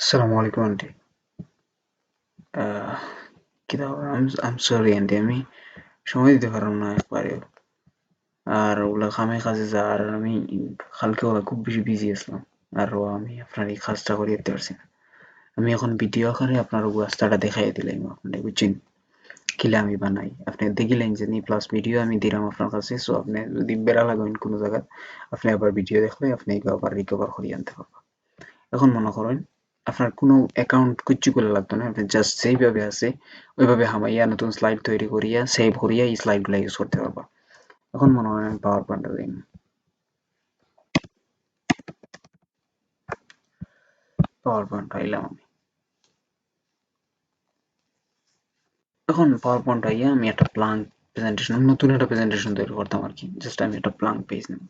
আসসালামু আলাইকুম আন্টি কি আম সরি আন্টি আমি সময় দিতে পারলাম না একবারেও। আর ওগুলা খামে কাজে যা, আর আমি কালকে ওরা খুব বেশি বিজি আসলাম। আর আমি আপনার এই কাজটা করে দিতে পারছি না। আমি এখন ভিডিও আকারে আপনার রাস্তাটা দেখাই দিলাম আপনার বুঝছেন? কিলে আমি বানাই। আপনি দেখিলেন যে নি প্লাস ভিডিও আমি দিলাম আপনার কাছে সো আপনি যদি বেড়া লাগাবেন কোনো জায়গায় আপনি আবার ভিডিও দেখলে আপনি আবার রিকভার করিয়ে আনতে পারবেন এখন মনে করেন আপনার কোনো অ্যাকাউন্ট কিচ্ছু করে লাগতো না আপনি জাস্ট সেইভাবে আছে, ওইভাবে হামাইয়া নতুন স্লাইড তৈরি করিয়া সেভ করিয়া এই স্লাইডগুলো ইউজ করতে পারবা। এখন মনে হয় আমি পাওয়ার পয়েন্টটা দিই। পাওয়ার পয়েন্ট আইলাম আমি। এখন পাওয়ার পয়েন্ট আইয়া আমি একটা প্লাঙ্ক প্রেজেন্টেশন নতুন একটা প্রেজেন্টেশন তৈরি করতাম আর কি। জাস্ট আমি একটা প্লাঙ্ক পেজ নেব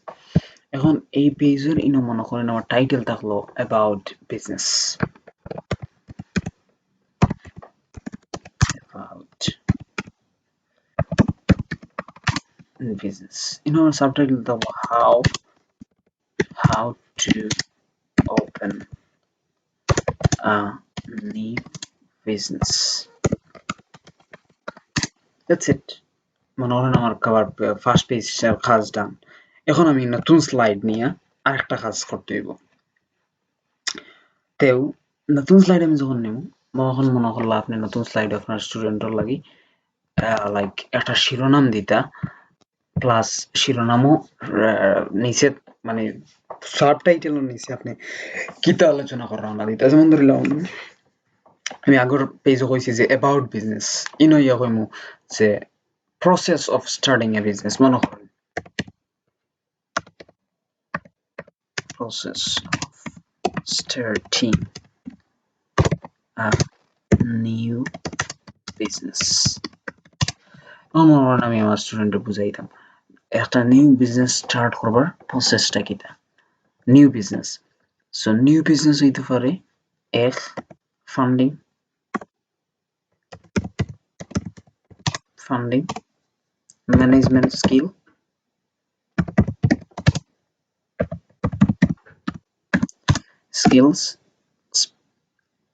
এখন এই পেজের ইনো মনে করেন আমার টাইটেল থাকল about business business. You know, subtitle the how how to open a new business. That's it. মনে আমার কভার ফার্স্ট পেজটার কাজ ডান এখন আমি নতুন স্লাইড নিয়ে আরেকটা কাজ করতে হইব তেও নতুন স্লাইড আমি যখন নেব তখন মনে করল আপনি নতুন স্লাইড আপনার স্টুডেন্টের লাগি লাইক একটা শিরোনাম দিতা প্লাস শিরোনামও নিচে মানে সাব টাইটেলও নিচে আপনি কিতা আলোচনা করার না দিতা যেমন ধরিলাম আমি আগর পেজও কইছি যে অ্যাবাউট বিজনেস ইনো ইয়া কইমু যে process of starting a business মনে করেন। process of starting a new আমার আমি আমার স্টুডেন্টে বুঝাইতাম। একটা নিউ বিজনেস স্টার্ট করবার প্রসেসটা কিটা? New business so new business হইতে পারে এক funding funding management skill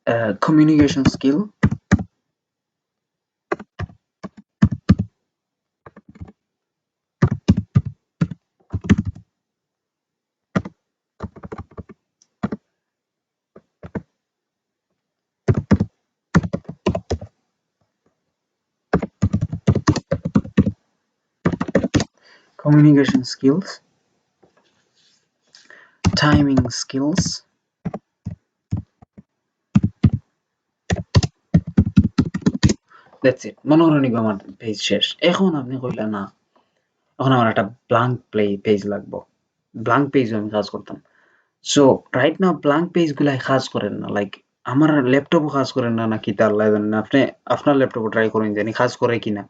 uh, communication skill communication skills, timing skills that's it মনে করেন আমার পেজ শেষ। এখন আপনি কইলা না, এখন আমার একটা ব্লাঙ্ক প্লে পেজ লাগবো। ব্লাঙ্ক পেজ আমি কাজ করতাম। সো রাইট না ব্লাঙ্ক পেজ গুলাই কাজ করেন না। লাইক আমার ল্যাপটপও কাজ করেন না নাকি তার জানেন না আপনি, আপনার ল্যাপটপও ট্রাই করেন জানি কাজ করে কিনা?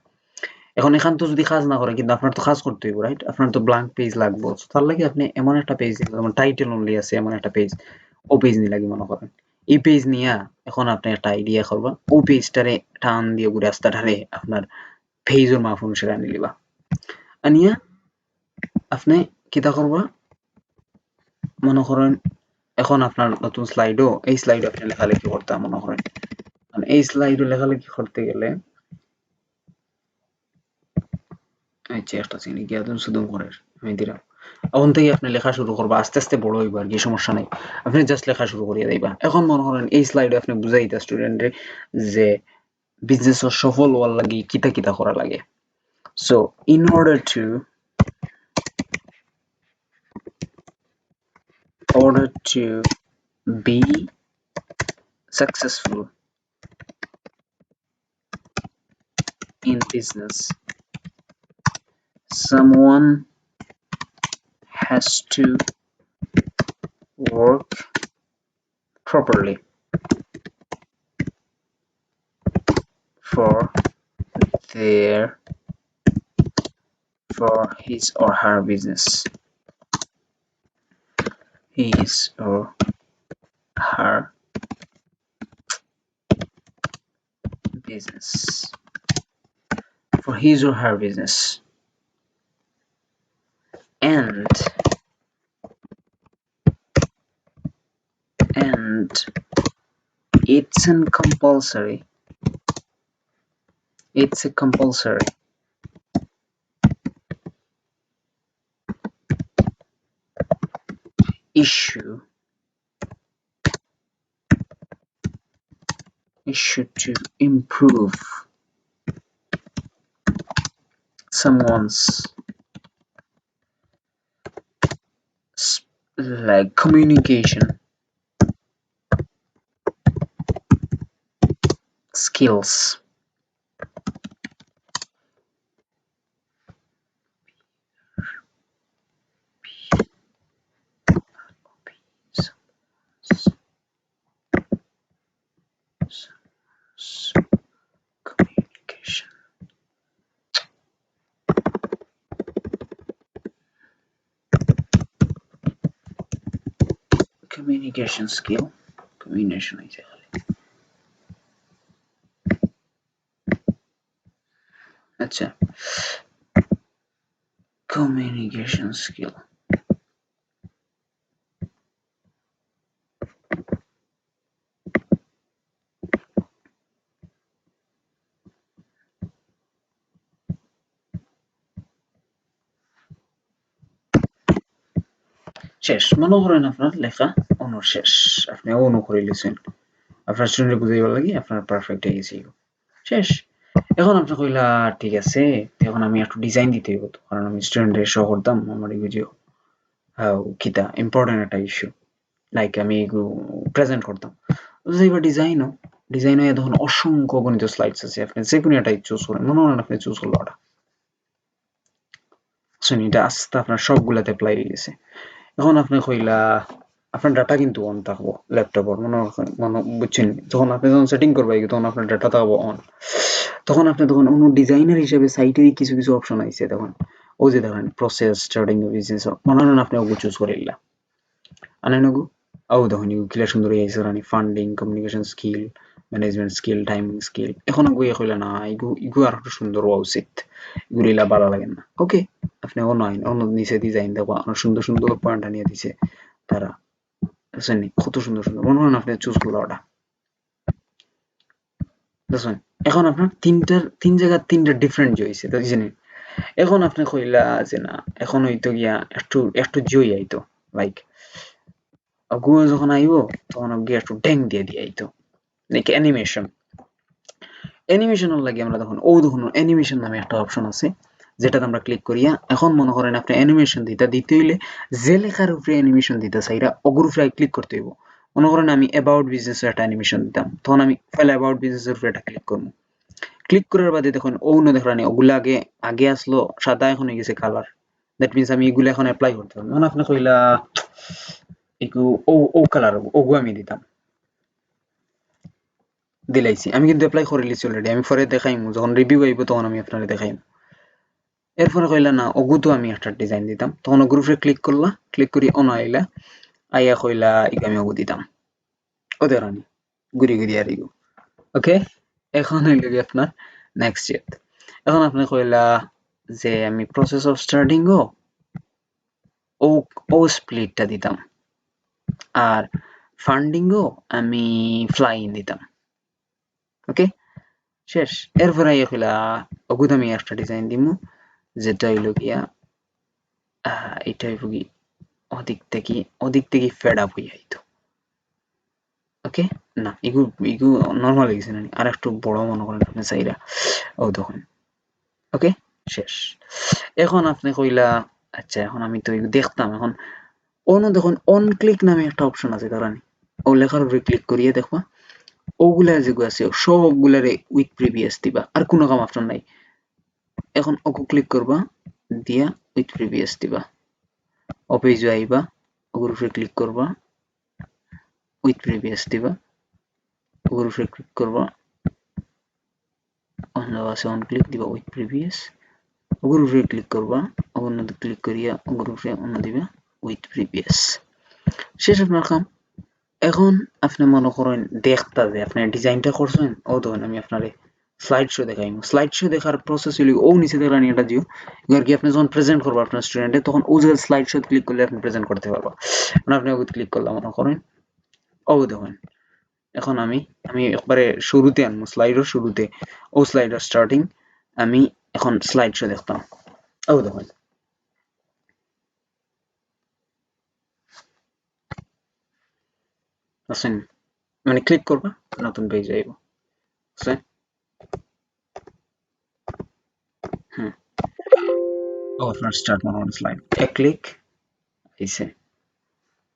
এখন এখান তো যদি কাজ না করে কিন্তু আপনার তো কাজ করতে হইব রাইট আপনার তো ব্লাঙ্ক পেজ লাগবো। তার লাগে আপনি এমন একটা পেজ যেমন টাইটেল অনলি আছে, এমন একটা পেজ ও পেজ নিয়ে লাগে মনে করেন। এই পেজ নিয়া এখন আপনি একটা আইডিয়া করবা, ও পেজটারে টান দিয়ে ঘুরে রাস্তাটারে আপনার পেজের মাপ অনুসারে আনি লিবা। আনিয়া আপনি কিতা করবা, মনে করেন এখন আপনার নতুন স্লাইডও এই স্লাইডও আপনি লেখালেখি করতে মনে করেন। এই স্লাইডও লেখালেখি করতে গেলে আচ্ছা একটা চিনি, গিয়া শুধু করে আমি দিলাম। এখন থেকে আপনি লেখা শুরু করবা, আস্তে আস্তে বড় হইব আর কি, সমস্যা নাই। আপনি জাস্ট লেখা শুরু করিয়া দিবা। এখন মনে করেন এই স্লাইডে আপনি বুঝাইতা স্টুডেন্টে যে বিজনেস সফল হওয়ার লাগি কিতা কিতা করা লাগে। So in order to order to be successful in business someone has to work properly for their for his or her business. His or her business. For his or her business and and it's an compulsory. It's a compulsory. Issue. Issue to improve someone's like communication. Skills communication communication skill communication হয়েছে খালি আচ্ছা communication skill শেষ। মনে করেন আপনার লেখা অনু শেষ। আপনি অনু করে লিখছেন। আপনার স্টুডেন্ট বুঝাইবার লাগি আপনার পারফেক্ট হয়ে গেছে শেষ। এখন আপনি কইলা, ঠিক আছে, এখন আমি একটু ডিজাইন দিতে হইব তো। কারণ আমি স্টুডেন্টের শো করতাম আমার হাউ কিতা ইম্পর্টেন্ট একটা ইস্যু লাইক আমি প্রেজেন্ট করতাম। তো এবার ডিজাইনও ডিজাইন হয়ে তখন অসংখ্য গণিত স্লাইডস আছে। আপনি যে কোনো একটা চুজ করেন। মনে করেন আপনি চুজ করল ওটা। শুনি, এটা আস্তে আপনার সবগুলাতে অ্যাপ্লাই হয়ে গেছে। এখন আপনি কইলা, আপনার ডাটা কিন্তু অন থাকব ল্যাপটপের মনে মনে, বুঝছেন? যখন আপনি যখন সেটিং করবেন তখন আপনার ডাটা থাকব অন তখন আপনি তখন অন্য ডিজাইনার হিসেবে সাইটেরই কিছু কিছু অপশন আইছে তখন ও যে দেখেন প্রসেস স্টার্টিং বিজনেস মনে হয় আপনি ওগু চুজ করে ইল্লা আনেন ওগু? ও দেখুন ইগু কিলা সুন্দর আইছে রানি funding communication skill management skill timing skill এখন ওগু ইয়ে কইলা না ইগু ইগু আর একটু সুন্দর হওয়া উচিত ইগুলো ইলা ভালো লাগে না। ওকে আপনি অন্য আইন, অন্য নিচে ডিজাইন দেখো অনেক সুন্দর সুন্দর পয়েন্ট নিয়ে দিছে তারা। বুঝছেন কত সুন্দর সুন্দর। মনে হয় আপনি চুজ করল ওটা। বুঝছেন এখন আপনার তিনটার, তিন জায়গার তিনটা ডিফারেন্ট জয়ছে তো জানেন এখন আপনি কইলা যে না, এখন হইতো গিয়া একটু একটু জয় আইতো। লাইক গুয়া যখন আইবো, তখন গিয়ে একটু ড্যাং দিয়ে দিয়ে আইতো। লাইক অ্যানিমেশন অ্যানিমেশনের লাগে আমরা তখন ও তখন অ্যানিমেশন নামে একটা অপশন আছে, যেটাতে আমরা ক্লিক করিয়া এখন মনে করেন আপনি অ্যানিমেশন দিতে দিতে হইলে যে লেখার উপরে অ্যানিমেশন দিতে চাইরা অগুর উপরে ক্লিক করতে হইব। মনে করেন আমি অ্যাবাউট বিজনেস একটা অ্যানিমেশন দিতাম, তখন আমি ফাইল অ্যাবাউট বিজনেস এর উপরে একটা ক্লিক করব। ক্লিক করার বাদে দেখুন অন্য দেখলানি ওগুলো আগে আগে আসলো, সাদা এখন হয়ে গেছে কালার দ্যাট মিনস আমি এগুলো এখন অ্যাপ্লাই করতে পারব। এখন আপনি কইলা ও ও কালার ওগু আমি দিতাম। দিলাইছি। আমি কিন্তু অ্যাপ্লাই করে লিছি অলরেডি আমি পরে দেখাইমু, যখন রিভিউ আইব তখন আমি আপনারে দেখাইমু। এরপরে কইলা, না ওগু তো আমি একটা ডিজাইন দিতাম। তখন ওগুর উপরে ক্লিক করলা। ক্লিক করি অন আইলা। আইয়া কইলা ইগু আমি ওগু দিতাম। ওদের রানি, ঘুরি ঘুরি আর ওকে এখন হইল কি আপনার নেক্সট ইয়ের এখন আপনি কইলা যে, আমি প্রসেস অফ স্টার্টিং ও ও ও স্প্লিটটা দিতাম। আর ফান্ডিং ও আমি ফ্লাইং দিতাম। ওকে? শেষ। এরপরে ওগুদ আমি একটা ডিজাইন দিমু, যেটা হইল গিয়া এটা হইব কি ওদিক থেকে ওদিক থেকে ফেড আপ হইয়া আইতো। ওকে? না ইগু ইগু নর্মাল গেছে না আর একটু বড় মনে করেন আপনি চাইরা। ও তখন ওকে? শেষ। এখন আপনি কইলা আচ্ছা এখন আমি তো দেখতাম, এখন অন্য দেখুন অন ক্লিক নামে একটা অপশন আছে কারণ ও লেখার উপরে ক্লিক করিয়ে দেখবা। ওগুলা যেগুলো আছে, সবগুলারে উইথ প্রিভিয়াস দিবা, আর কোনো কাম অপশন নাই। এখন ওকে ক্লিক করবা, দিয়া উইথ প্রিভিয়াস দিবা। ও পেজে আইবা, ওগুর উপরে ক্লিক করবা উইথ প্রিভিয়াস দিবা। ওগুর উপরে ক্লিক করবা, অন্য আছে অন ক্লিক দিবা উইথ প্রিভিয়াস ওগুর ক্লিক করবা অন্য ক্লিক করিয়া ওগুর অন্য দিবা উইথ প্রিভিয়াস শেষ আপনার কাম। এখন আপনি মনে করেন দেখতা যে আপনি ডিজাইনটা করছেন, ও তখন আমি আপনারে স্লাইড শো দেখাইমু। স্লাইড শো দেখার প্রসেস হইলে ও নিচে দেখলানি এটা দিও। এবার কি আপনি যখন প্রেজেন্ট করব আপনার স্টুডেন্টে তখন ও যে স্লাইড শো ক্লিক করলে আপনি প্রেজেন্ট করতে পারব। আপনি ওগুলো ক্লিক করলাম মনে করেন, ও দেখুন এখন আমি আমি একবারে শুরুতে আনব স্লাইডের শুরুতে। ও স্লাইডার স্টার্টিং আমি এখন স্লাইড শো দেখতাম। ও দেখুন আসেন। মানে ক্লিক করবা, নতুন পেজ আইব। আসেন হুম। ও স্টার্ট স্লাইড এক ক্লিক আইসে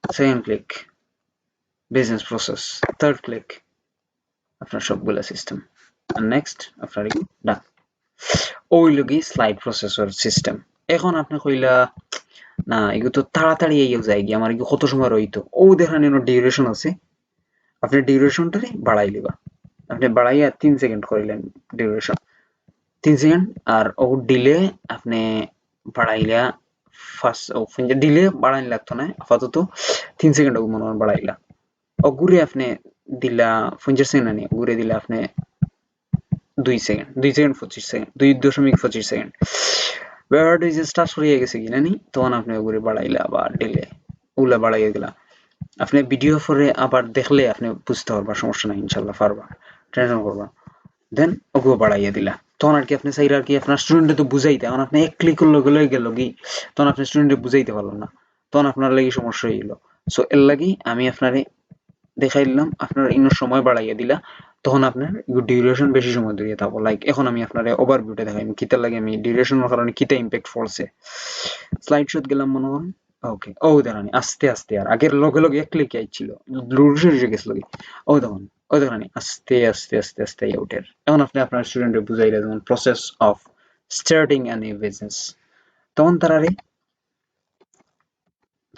second click business process third click আপনার সবগুলা সিস্টেম নেক্সট আপনার ডান ওই লগি স্লাইড প্রসেসর সিস্টেম এখন আপনি কইলা না, এগুলো তো তাড়াতাড়ি এই যায় গিয়ে, আমার কত সময় রইতো? ও দেখান ডিউরেশন আছে। আপনি ডিউরেশনটারে বাড়াই লিবা আপনি বাড়াইয়া তিন সেকেন্ড করিলেন ডিউরেশন তিন সেকেন্ড আর ও ডিলে আপনি বাড়াইলা ফার্স্ট ও ডিলে বাড়াই লাগতো না, আপাতত তিন সেকেন্ড মনে হয় বাড়াইলা। ও ঘুরে আপনি দিলা পঞ্চাশ সেকেন্ড আনি ঘুরে দিলে আপনি দুই সেকেন্ড দুই সেকেন্ড পঁচিশ সেকেন্ড দুই দশমিক পঁচিশ সেকেন্ড যে স্টার্ট হয়ে গেছে কিনা নি তখন আপনি ঘুরে বাড়াইলা বা ডিলে ওগুলা বাড়াইয়া দিলা আপনি ভিডিও পরে আবার দেখলে আপনি বুঝতে পারবা, সমস্যা নাই ইনশাল্লাহ পারবা টেনশন করবা। দেন ওগুলো বাড়াইয়া দিলা। তখন আর কি আপনি চাইলে আর কি আপনার স্টুডেন্টে তো বুঝাইতে, এখন আপনি এক ক্লিক করলে গেলে গেল কি? তখন আপনি স্টুডেন্টে বুঝাইতে পারলেন না। তখন আপনার লাগি সমস্যা হইল। সো এর লাগি আমি আপনারে দেখাই দিলাম, আপনার ইনো সময় বাড়াইয়া দিলা, তখন আপনার ডিউরেশন বেশি সময় ধরিয়ে থাকব। লাইক এখন আমি আপনার ওভার ওভারভিউটা দেখাই কিতার লাগে আমি ডিউরেশনের কারণে কিতা ইম্প্যাক্ট পড়ছে। স্লাইড শোত গেলাম মনে করেন। ওকে ও দেখানি, আস্তে আস্তে আর, আগের লগে লগে এক ক্লিকে আইছিল রুসে গেছিল ও দেখুন, ও দেখানি, আস্তে আস্তে আস্তে আস্তে আউটের এখন আপনি আপনার স্টুডেন্টে বুঝাইলে যেমন process of starting an business তখন তারারে